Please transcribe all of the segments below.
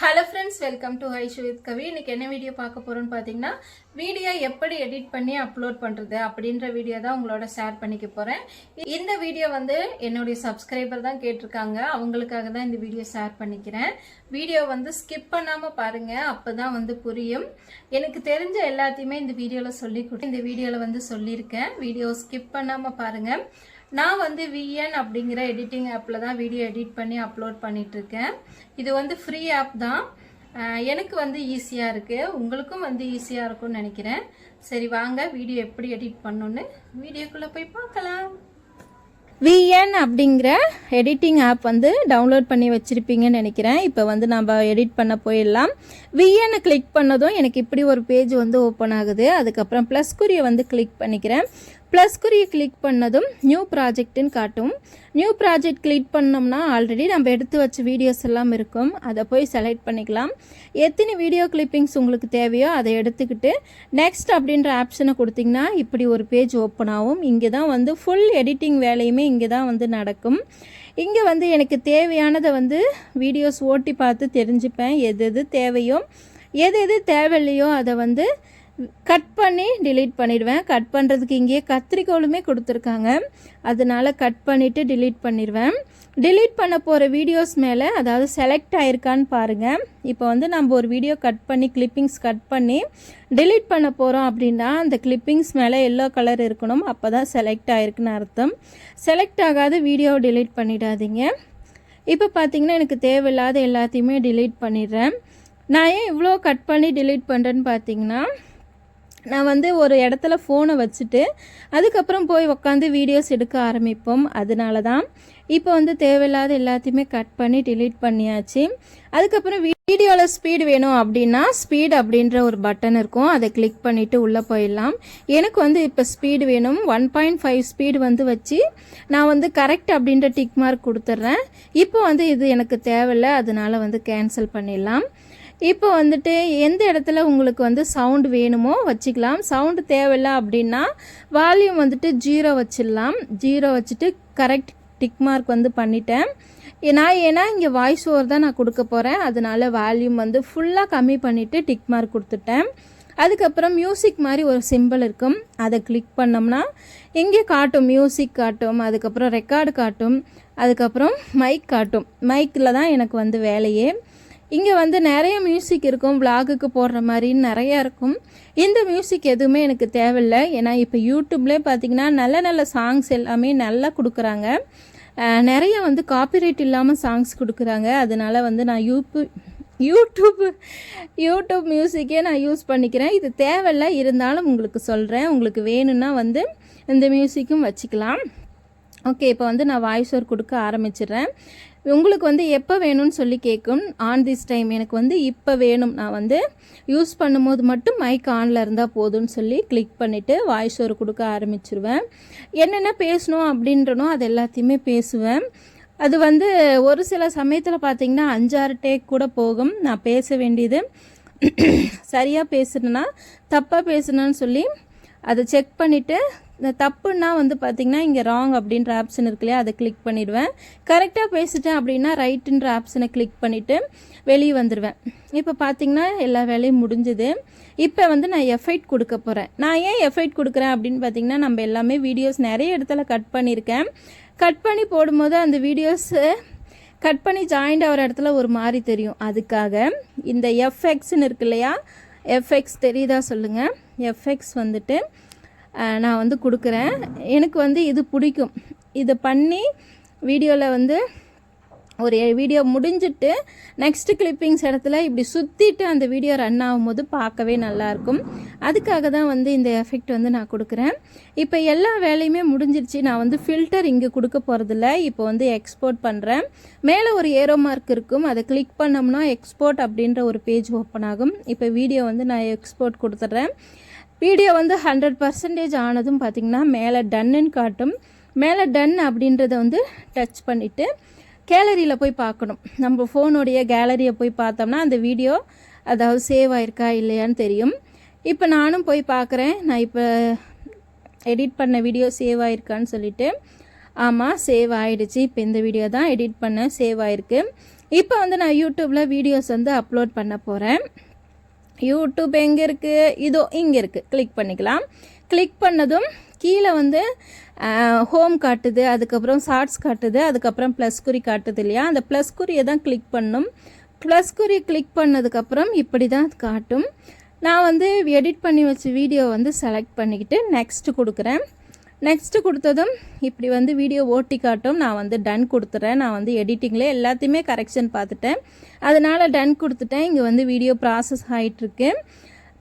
Hello friends welcome to Aishu with Kavi இன்னைக்கு என்ன video பார்க்க போறோம்னு பார்த்தீங்கன்னா வீடியோ எப்படி எடிட் பண்ணி அப்லோட் பண்ணுறது அப்படின்ற வீடியோ தான் உங்களோட ஷேர் பண்ணிக்க போகிறேன் இந்த வீடியோ வந்து என்னுடைய சப்ஸ்கிரைபர் தான் கேட்டிருக்காங்க. அவங்களுக்காக தான் இந்த வீடியோ ஷேர் பண்ணிக்கிறேன். வீடியோ வந்து ஸ்கிப் பண்ணாமல் பாருங்கள் அப்போ தான் வந்து புரியும். எனக்கு தெரிஞ்ச எல்லாத்தையுமே இந்த வீடியோவில் சொல்லி கொடுத்து இந்த வீடியோவில் வந்து சொல்லியிருக்கேன். வீடியோ ஸ்கிப் பண்ணாமல் பாருங்கள் நான் வந்து விஎன் அப்படிங்கிற எடிட்டிங் ஆப்பில் தான் வீடியோ எடிட் பண்ணி அப்லோட் பண்ணிகிட்ருக்கேன் இது வந்து ஃப்ரீ ஆப் தான். எனக்கு வந்து ஈஸியாக இருக்குது உங்களுக்கும் வந்து ஈஸியாக இருக்கும்னு நினைக்கிறேன். சரி வாங்க வீடியோ எப்படி எடிட் பண்ணணுன்னு வீடியோக்குள்ளே போய் பார்க்கலாம். விஎன் அப்படிங்கிற எடிட்டிங் ஆப் வந்து டவுன்லோட் பண்ணி வச்சுருப்பீங்கன்னு நினைக்கிறேன். இப்போ வந்து நம்ம எடிட் பண்ண போயிடலாம். விஎன்னை கிளிக் பண்ணதும் எனக்கு இப்படி ஒரு பேஜ் வந்து ஓப்பன் ஆகுது. அதுக்கப்புறம் ப்ளஸ் குறியை வந்து கிளிக் பண்ணிக்கிறேன். ப்ளஸ் குறியை கிளிக் பண்ணதும் நியூ ப்ராஜெக்ட்டுன்னு காட்டும். நியூ ப்ராஜெக்ட் கிளிக் பண்ணோம்னா ஆல்ரெடி நம்ம எடுத்து வச்ச வீடியோஸ் எல்லாம் இருக்கும். அதை போய் செலக்ட் பண்ணிக்கலாம். எத்தனை வீடியோ கிளிப்பிங்ஸ் உங்களுக்கு தேவையோ அதை எடுத்துக்கிட்டு நெக்ஸ்ட் அப்படின்ற ஆப்ஷனை கொடுத்தீங்கன்னா இப்படி ஒரு பேஜ் ஓப்பன் ஆகும். இங்கே தான் வந்து ஃபுல் எடிட்டிங் வேலையுமே இங்கே தான் வந்து நடக்கும். இங்கே வந்து எனக்கு தேவையானதை வந்து வீடியோஸ் ஓட்டி பார்த்து தெரிஞ்சுப்பேன். எது எது தேவையோ எது எது தேவையில்லையோ அதை வந்து கட் பண்ணி டிலீட் பண்ணிடுவேன். கட் பண்ணுறதுக்கு இங்கேயே கத்திரிக்கோளுமே கொடுத்துருக்காங்க. அதனால் கட் பண்ணிவிட்டு டிலீட் பண்ணிடுவேன். டிலீட் பண்ண போகிற வீடியோஸ் மேலே அதாவது செலக்ட் ஆயிருக்கான்னு பாருங்கள் இப்போ வந்து நம்ம ஒரு வீடியோ கட் பண்ணி கிளிப்பிங்ஸ் கட் பண்ணி டிலீட் பண்ண போகிறோம் அப்படின்னா அந்த கிளிப்பிங்ஸ் மேலே எல்லோ கலர் இருக்கணும். அப்போ தான் செலக்ட் ஆயிருக்குன்னு அர்த்தம். செலக்ட் ஆகாத வீடியோ டிலீட் பண்ணிடாதீங்க. இப்போ பார்த்திங்கன்னா எனக்கு தேவையில்லாத எல்லாத்தையுமே டிலீட் பண்ணிடுறேன். நான் ஏன் இவ்வளோ கட் பண்ணி டிலீட் பண்ணுறேன்னு பார்த்தீங்கன்னா நான் வந்து ஒரு இடத்துல ஃபோனை வச்சுட்டு அதுக்கப்புறம் போய் உக்காந்து வீடியோஸ் எடுக்க ஆரம்பிப்போம். அதனால தான் இப்போ வந்து தேவையில்லாத எல்லாத்தையுமே கட் பண்ணி டிலீட் பண்ணியாச்சு. அதுக்கப்புறம் வீடியோவில் ஸ்பீடு வேணும் அப்படின்னா ஸ்பீட் அப்படின்ற ஒரு பட்டன் இருக்கும். அதை கிளிக் பண்ணிவிட்டு உள்ளே போயிடலாம். எனக்கு வந்து இப்போ ஸ்பீடு வேணும். ஒன் பாயிண்ட் ஃபைவ் ஸ்பீடு வந்து வச்சு நான் வந்து கரெக்ட் அப்படின்ற டிக் மார்க் கொடுத்துட்றேன் இப்போ வந்து இது எனக்கு தேவையில்லை. அதனால வந்து கேன்சல் பண்ணிடலாம். இப்போ வந்துட்டு எந்த இடத்துல உங்களுக்கு வந்து சவுண்டு வேணுமோ வச்சுக்கலாம். சவுண்டு தேவையில்லை அப்படின்னா வால்யூம் வந்துட்டு ஜீரோ வச்சிடலாம். ஜீரோ வச்சுட்டு கரெக்ட் டிக் மார்க் வந்து பண்ணிட்டேன். ஏ- நான் ஏன்னா இங்கே வாய்ஸ் ஓவர் தான் நான் கொடுக்க போகிறேன் அதனால வால்யூம் வந்து ஃபுல்லாக கம்மி பண்ணிவிட்டு டிக் மார்க் கொடுத்துட்டேன். அதுக்கப்புறம் மியூசிக் மாதிரி ஒரு சிம்பிள் இருக்கும். அதை கிளிக் பண்ணோம்னா இங்கே காட்டும். மியூசிக் காட்டும். அதுக்கப்புறம் ரெக்கார்டு காட்டும். அதுக்கப்புறம் மைக் காட்டும். மைக்கில் தான் எனக்கு வந்து வேலையே. இங்கே வந்து நிறைய மியூசிக் இருக்கும் vlog-க்கு போடுற மாதிரி நிறையா இருக்கும். இந்த மியூசிக் எதுவுமே எனக்கு தேவையில்லை. ஏன்னா இப்போ யூடியூப்லேயே பார்த்திங்கன்னா நல்ல நல்ல சாங்ஸ் எல்லாமே நல்லா கொடுக்குறாங்க. நிறைய வந்து காப்பிரைட் இல்லாமல் சாங்ஸ் கொடுக்குறாங்க. அதனால் வந்து நான் யூப்பு யூடியூப் யூடியூப் மியூசிக்கே நான் யூஸ் பண்ணிக்கிறேன். இது தேவையில்ல. இருந்தாலும் உங்களுக்கு சொல்கிறேன் உங்களுக்கு வேணும்னா வந்து இந்த மியூசிக்கும் வச்சுக்கலாம். ஓகே இப்போ வந்து நான் வாய்ஸ் ஓவர் கொடுக்க ஆரம்பிச்சிடுறேன். உங்களுக்கு வந்து எப்போ வேணும்னு சொல்லி கேட்கும். ஆன் திஸ் டைம் எனக்கு வந்து இப்போ வேணும். நான் வந்து யூஸ் பண்ணும்போது மட்டும் மைக் ஆனில் இருந்தால் போதும்னு சொல்லி கிளிக் பண்ணிவிட்டு வாய்ஸ் ஓவர் கொடுக்க ஆரம்பிச்சிருவேன். என்னென்ன பேசணும் அப்படின்றனோ அது எல்லாத்தையுமே பேசுவேன். அது வந்து ஒரு சில சமயத்தில் பார்த்தீங்கன்னா அஞ்சாறு டேக் கூட போகும். நான் பேச வேண்டியது சரியாக பேசுனேன்னா தப்பாக பேசுனேன்னு சொல்லி அதை செக் பண்ணிவிட்டு இந்த தப்புன்னா வந்து பார்த்திங்கன்னா இங்கே ராங் அப்படின்ற ஆப்ஷன் இருக்கு இல்லையா அதை கிளிக் பண்ணிடுவேன். கரெக்டாக பேசிட்டேன் அப்படின்னா ரைட்டுன்ற ஆப்ஷனை கிளிக் பண்ணிவிட்டு வெளியே வந்துடுவேன் இப்போ பார்த்தீங்கன்னா எல்லா வேலையும் முடிஞ்சுது. இப்போ வந்து நான் எஃபெக்ட் கொடுக்க போகிறேன் நான் ஏன் எஃபெக்ட் கொடுக்குறேன் அப்படின்னு பார்த்தீங்கன்னா நம்ம எல்லாமே வீடியோஸ் நிறைய இடத்துல கட் பண்ணியிருக்கேன். கட் பண்ணி போடும்போது அந்த வீடியோஸு கட் பண்ணி ஜாயிண்ட் ஆகிற இடத்துல ஒரு மாதிரி தெரியும். அதுக்காக இந்த எஃப்எக்ஸ்னு இருக்கு இல்லையா எஃப்எக்ஸ் தெரியுதா சொல்லுங்கள் எஃப்எக்ஸ் வந்துட்டு நான் வந்து கொடுக்குறேன். எனக்கு வந்து இது பிடிக்கும். இதை பண்ணி வீடியோவில் வந்து ஒரு வீடியோ முடிஞ்சிட்டு நெக்ஸ்ட் கிளிப்பிங்ஸ் இடத்துல இப்படி சுற்றிட்டு அந்த வீடியோ ரன் ஆகும்போது பார்க்கவே நல்லாயிருக்கும். அதுக்காக தான் வந்து இந்த எஃபெக்ட் வந்து நான் கொடுக்குறேன். இப்போ எல்லா வேலையுமே முடிஞ்சிருச்சு. நான் வந்து ஃபில்டர் இங்கே கொடுக்க போகிறதில்ல இப்போ வந்து எக்ஸ்போர்ட் பண்ணுறேன் மேலே ஒரு ஏரோ மார்க் இருக்கும். அதை கிளிக் பண்ணோம்னா எக்ஸ்போர்ட் அப்படின்ற ஒரு பேஜ் ஓப்பன் ஆகும். இப்போ வீடியோ வந்து நான் எக்ஸ்போர்ட் கொடுத்துட்றேன். வீடியோ வந்து ஹண்ட்ரட் பர்சன்டேஜ் ஆனதும் பார்த்திங்கன்னா மேலே டன்னுன்னு காட்டும். மேலே டன் அப்படின்றத வந்து டச் பண்ணிவிட்டு கேலரியில் போய் பார்க்கணும். நம்ம ஃபோனுடைய கேலரியை போய் பார்த்தோம்னா அந்த வீடியோ அதாவது சேவ் ஆயிருக்கா இல்லையான்னு தெரியும். இப்போ நானும் போய் பார்க்குறேன். நான் இப்போ எடிட் பண்ண வீடியோ சேவ் ஆயிருக்கான்னு சொல்லிட்டு. ஆமாம் சேவ் ஆகிடுச்சு இப்போ இந்த வீடியோ தான் எடிட் பண்ண சேவ் ஆயிருக்கு. இப்போ வந்து நான் யூடியூப்பில் வீடியோஸ் வந்து அப்லோட் பண்ண போகிறேன் யூடியூப் எங்கே இருக்குது இதோ இங்கே இருக்குது கிளிக் பண்ணிக்கலாம். கிளிக் பண்ணதும் கீழே வந்து ஹோம் காட்டுது அதுக்கப்புறம் ஷார்ட்ஸ் காட்டுது அதுக்கப்புறம் ப்ளஸ் குறி காட்டுது இல்லையா? அந்த ப்ளஸ் குறியை தான் கிளிக் பண்ணும். ப்ளஸ் குறி கிளிக் பண்ணதுக்கப்புறம் இப்படி தான் காட்டும். நான் வந்து எடிட் பண்ணி வச்ச வீடியோ வந்து செலக்ட் பண்ணிக்கிட்டு நெக்ஸ்ட்டு கொடுக்குறேன். நெக்ஸ்ட்டு கொடுத்ததும் இப்படி வந்து வீடியோ ஓட்டி காட்டும். நான் வந்து டன் கொடுத்துட்றேன் நான் வந்து எடிட்டிங்கில் எல்லாத்தையுமே கரெக்ஷன் பார்த்துட்டேன். அதனால் டன் கொடுத்துட்டேன். இங்கே வந்து வீடியோ ப்ராசஸ் ஆகிட்டுருக்கு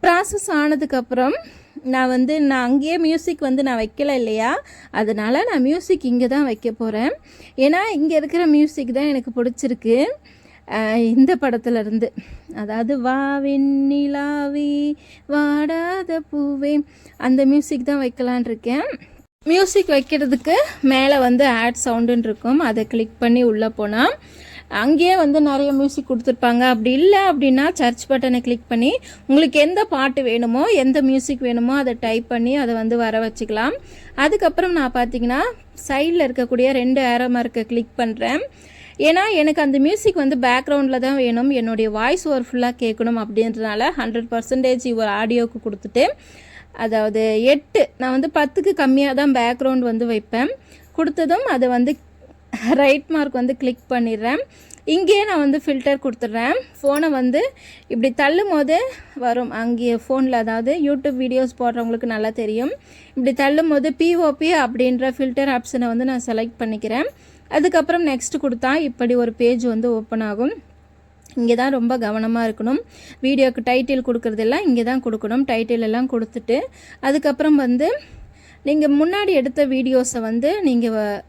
ப்ராசஸ் ஆனதுக்கப்புறம் நான் வந்து நான் அங்கேயே மியூசிக் வந்து நான் வைக்கல இல்லையா? அதனால் நான் மியூசிக் இங்கே தான் வைக்க போகிறேன் ஏன்னா இங்கே இருக்கிற மியூசிக் தான் எனக்கு பிடிச்சிருக்கு. இந்த படத்துலேருந்து அதாவது வா வெண்ணிலாவே வாடாத பூவே அந்த மியூசிக் தான் வைக்கலான் இருக்கேன். மியூசிக் வைக்கிறதுக்கு மேலே வந்து ஆட் சவுண்டுன்னு இருக்கும். அதை கிளிக் பண்ணி உள்ளே போனால் அங்கேயே வந்து நிறைய மியூசிக் கொடுத்துருப்பாங்க. அப்படி இல்லை அப்படின்னா சர்ச் பட்டனை கிளிக் பண்ணி உங்களுக்கு எந்த பாட்டு வேணுமோ எந்த மியூசிக் வேணுமோ அதை டைப் பண்ணி அதை வந்து வர வச்சுக்கலாம். அதுக்கப்புறம் நான் பார்த்தீங்கன்னா சைடில் இருக்கக்கூடிய ரெண்டு ஏரோ மார்க்கை கிளிக் பண்ணுறேன் ஏன்னா எனக்கு அந்த மியூசிக் வந்து பேக்ரவுண்டில் தான் வேணும். என்னுடைய வாய்ஸ் ஓவர் ஃபுல்லாக கேட்கணும் அப்படின்றனால ஹண்ட்ரட் பர்சன்டேஜ் ஒரு ஆடியோவுக்கு கொடுத்துட்டு அதாவது எட்டு நான் வந்து பத்துக்கு கம்மியாக தான் பேக்ரவுண்ட் வந்து வைப்பேன். கொடுத்ததும் அதை வந்து ரைட் மார்க் வந்து கிளிக் பண்ணிடுறேன். இங்கேயே நான் வந்து ஃபில்டர் கொடுத்துட்றேன். ஃபோனை வந்து இப்படி தள்ளும் போது வரும். அங்கேயே ஃபோனில் அதாவது யூடியூப் வீடியோஸ் போடுறவங்களுக்கு நல்லா தெரியும். இப்படி தள்ளும் போது பிஓபி அப்படின்ற ஃபில்டர் ஆப்ஷனை வந்து நான் செலக்ட் பண்ணிக்கிறேன். அதுக்கப்புறம் நெக்ஸ்ட் கொடுத்தா இப்படி ஒரு பேஜ் வந்து ஓப்பன் ஆகும். இங்கே தான் ரொம்ப கவனமாக இருக்கணும். வீடியோக்கு டைட்டில் கொடுக்குறதெல்லாம் இங்கே தான் கொடுக்கணும். டைட்டில் எல்லாம் கொடுத்துட்டு அதுக்கப்புறம் வந்து நீங்கள் முன்னாடி எடுத்த வீடியோஸை வந்து நீங்கள்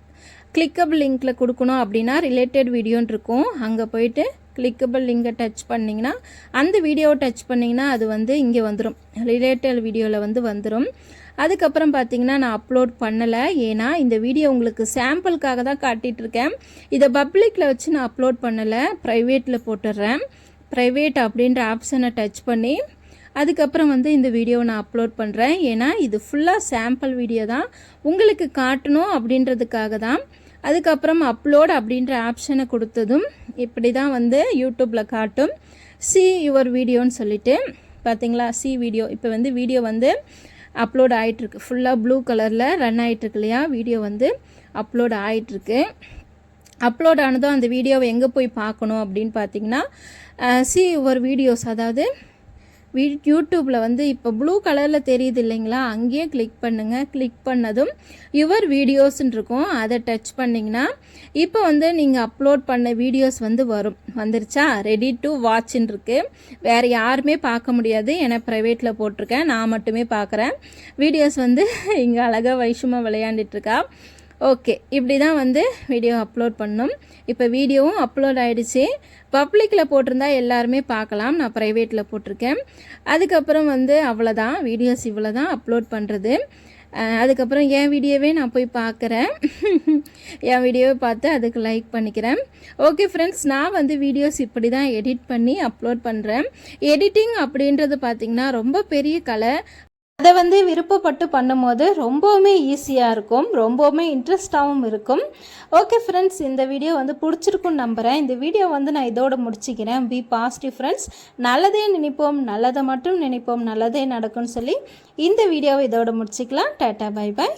கிளிக்கபிள் லிங்க்கில் கொடுக்கணும் அப்படின்னா ரிலேட்டட் வீடியோன்னு இருக்கும். அங்கே போயிட்டு கிளிக்கபிள் லிங்கை டச் பண்ணிங்கன்னா அந்த வீடியோவை டச் பண்ணிங்கன்னா அது வந்து இங்கே வந்துடும் ரிலேட்டட் வீடியோவில் வந்து வந்துடும் அதுக்கப்புறம் பார்த்தீங்கன்னா நான் அப்லோட் பண்ணலை. ஏன்னா இந்த வீடியோ உங்களுக்கு சாம்பிளுக்காக தான் காட்டிகிட்ருக்கேன் இதை பப்ளிக்கில் வச்சு நான் அப்லோட் பண்ணலை. ப்ரைவேட்டில் போட்டுடுறேன் ப்ரைவேட் அப்படின்ற ஆப்ஷனை டச் பண்ணி அதுக்கப்புறம் வந்து இந்த வீடியோவை நான் அப்லோட் பண்ணுறேன் ஏன்னா இது ஃபுல்லாக சாம்பிள் வீடியோ தான். உங்களுக்கு காட்டணும் அப்படின்றதுக்காக தான். அதுக்கப்புறம் அப்லோட் அப்படின்ற ஆப்ஷனை கொடுத்ததும் இப்படி தான் வந்து யூடியூப்பில் காட்டும். சி யுவர் வீடியோன்னு சொல்லிட்டு பார்த்தீங்களா சி வீடியோ இப்போ வந்து வீடியோ வந்து அப்லோட் ஆகிட்டுருக்கு ஃபுல்லாக ப்ளூ கலரில் ரன் ஆகிட்டுருக்கு இல்லையா? வீடியோ வந்து அப்லோட் ஆகிட்டுருக்கு அப்லோட் ஆனதும் அந்த வீடியோவை எங்கே போய் பார்க்கணும் அப்படின்னு பார்த்தீங்கன்னா சி ஒரு வீடியோஸ் அதாவது யூடியூப்பில் வந்து இப்போ ப்ளூ கலரில் தெரியுது இல்லைங்களா? அங்கேயே கிளிக் பண்ணுங்கள் கிளிக் பண்ணதும் யுவர் வீடியோஸ்ன்னு இருக்கும். அதை டச் பண்ணிங்கன்னா இப்போ வந்து நீங்கள் அப்லோட் பண்ண வீடியோஸ் வந்து வரும். வந்துருச்சா? ரெடி டு வாட்ச்ன்னு இருக்குது வேறு யாருமே பார்க்க முடியாது. ஏன்னா ப்ரைவேட்டில் போட்டிருக்கேன். நான் மட்டுமே பார்க்குறேன். வீடியோஸ் வந்து இங்கே அழகாக வைஷமாக விளையாண்டுட்ருக்கா ஓகே இப்படி தான் வந்து வீடியோ அப்லோட் பண்ணோம். இப்போ வீடியோவும் அப்லோட் ஆகிடுச்சு பப்ளிக்கில் போட்டிருந்தா எல்லாருமே பார்க்கலாம். நான் ப்ரைவேட்டில் போட்டிருக்கேன். அதுக்கப்புறம் வந்து அவ்வளோதான் வீடியோஸ் இவ்வளோ தான் அப்லோட் பண்ணுறது அதுக்கப்புறம் என் வீடியோவே நான் போய் பார்க்குறேன். என் வீடியோவை பார்த்து அதுக்கு லைக் பண்ணிக்கிறேன். ஓகே ஃப்ரெண்ட்ஸ் நான் வந்து வீடியோஸ் இப்படி தான் எடிட் பண்ணி அப்லோட் பண்ணுறேன் எடிட்டிங் அப்படின்றது பார்த்திங்கன்னா ரொம்ப பெரிய கலை. அதை வந்து விருப்பப்பட்டு பண்ணும்போது ரொம்பவுமே ஈஸியாக இருக்கும். ரொம்பவுமே இன்ட்ரெஸ்டாகவும் இருக்கும். ஓகே ஃப்ரெண்ட்ஸ் இந்த வீடியோ வந்து பிடிச்சிருக்குன்னு நம்புகிறேன் இந்த வீடியோ வந்து நான் இதோடு முடிச்சுக்கிறேன். பி பாசிட்டிவ் ஃப்ரெண்ட்ஸ் நல்லதே நினைப்போம். நல்லதை மட்டும் நினைப்போம். நல்லதே நடக்கும்னு சொல்லி இந்த வீடியோவை இதோடு முடிச்சுக்கலாம். Tata bye bye